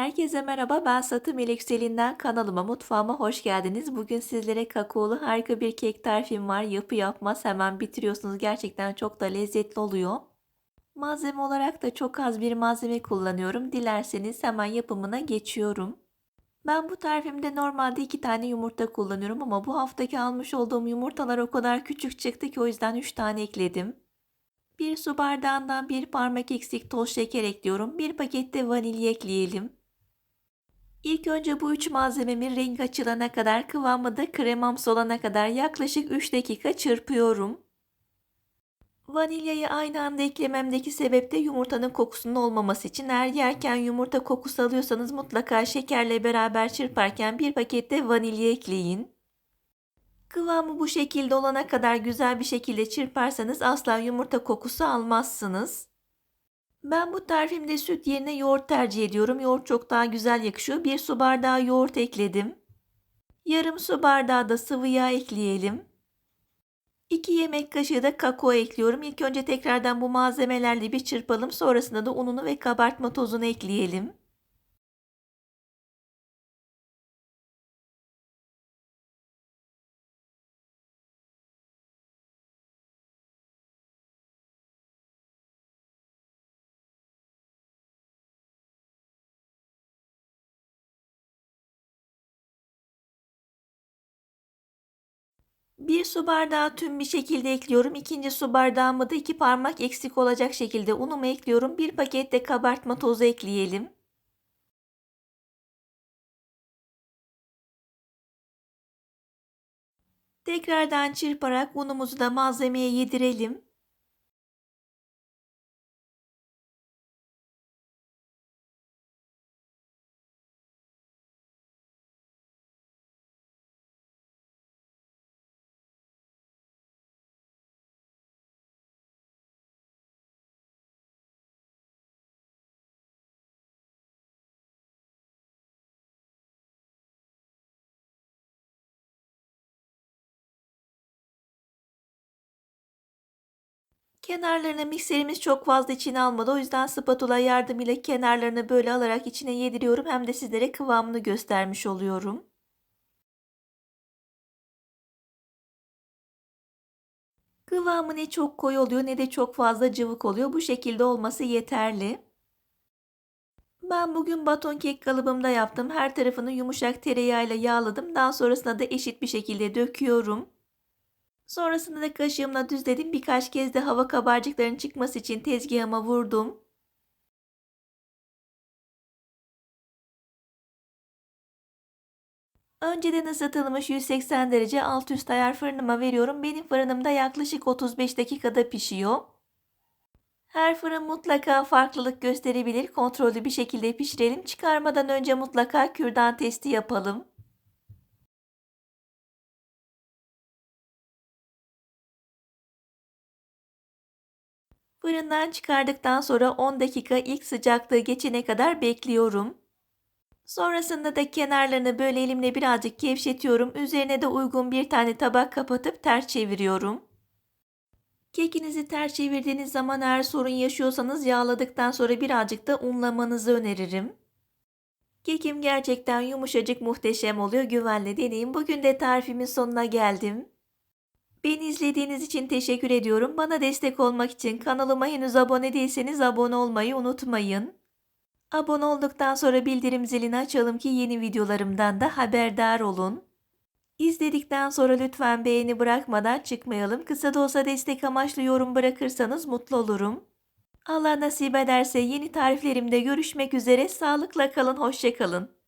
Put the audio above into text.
Herkese merhaba, ben Satı Yükselinden kanalıma, mutfağıma hoş geldiniz. Bugün sizlere kakaolu harika bir kek tarifim var. Yapı yapmaz hemen bitiriyorsunuz. Gerçekten çok da lezzetli oluyor. Malzeme olarak da çok az bir malzeme kullanıyorum. Dilerseniz hemen yapımına geçiyorum. Ben bu tarifimde normalde iki tane yumurta kullanıyorum ama bu haftaki almış olduğum yumurtalar o kadar küçük çıktı ki o yüzden 3 tane ekledim. Bir su bardağından bir parmak eksik toz şeker ekliyorum. Bir pakette vanilya ekleyelim. İlk önce bu üç malzememin renk açılana kadar kıvamı da kremamsı olana kadar yaklaşık 3 dakika çırpıyorum. Vanilyayı aynı anda eklememdeki sebep de yumurtanın kokusunun olmaması için eğer yerken yumurta kokusu alıyorsanız mutlaka şekerle beraber çırparken bir pakette vanilya ekleyin. Kıvamı bu şekilde olana kadar güzel bir şekilde çırparsanız asla yumurta kokusu almazsınız. Ben bu tarifimde süt yerine yoğurt tercih ediyorum. Yoğurt çok daha güzel yakışıyor. Bir su bardağı yoğurt ekledim. Yarım su bardağı da sıvı yağ ekleyelim. 2 yemek kaşığı da kakao ekliyorum. İlk önce tekrardan bu malzemelerle bir çırpalım. Sonrasında da ununu ve kabartma tozunu ekleyelim. Bir su bardağı tüm bir şekilde ekliyorum. İkinci su bardağıma da iki parmak eksik olacak şekilde unumu ekliyorum. Bir paket de kabartma tozu ekleyelim. Tekrardan çırparak unumuzu da malzemeye yedirelim. Kenarlarını mikserimiz çok fazla içine almadı. O yüzden spatula yardımıyla kenarlarını böyle alarak içine yediriyorum. Hem de sizlere kıvamını göstermiş oluyorum. Kıvamı ne çok koyu oluyor ne de çok fazla cıvık oluyor. Bu şekilde olması yeterli. Ben bugün baton kek kalıbımda yaptım. Her tarafını yumuşak tereyağıyla yağladım. Daha sonrasında da eşit bir şekilde döküyorum. Sonrasında da kaşığımla düzledim. Birkaç kez de hava kabarcıklarının çıkması için tezgahıma vurdum. Önceden ısıtılmış 180 derece alt üst ayar fırınıma veriyorum. Benim fırınımda yaklaşık 35 dakikada pişiyor. Her fırın mutlaka farklılık gösterebilir. Kontrollü bir şekilde pişirelim. Çıkarmadan önce mutlaka kürdan testi yapalım. Fırından çıkardıktan sonra 10 dakika ilk sıcaklığı geçene kadar bekliyorum. Sonrasında da kenarlarını böyle elimle birazcık gevşetiyorum. Üzerine de uygun bir tane tabak kapatıp ters çeviriyorum. Kekinizi ters çevirdiğiniz zaman eğer sorun yaşıyorsanız yağladıktan sonra birazcık da unlamanızı öneririm. Kekim gerçekten yumuşacık muhteşem oluyor. Güvenle deneyin. Bugün de tarifimin sonuna geldim. Beni izlediğiniz için teşekkür ediyorum. Bana destek olmak için kanalıma henüz abone değilseniz abone olmayı unutmayın. Abone olduktan sonra bildirim zilini açalım ki yeni videolarımdan da haberdar olun. İzledikten sonra lütfen beğeni bırakmadan çıkmayalım. Kısa da olsa destek amaçlı yorum bırakırsanız mutlu olurum. Allah nasip ederse yeni tariflerimde görüşmek üzere. Sağlıkla kalın, hoşçakalın.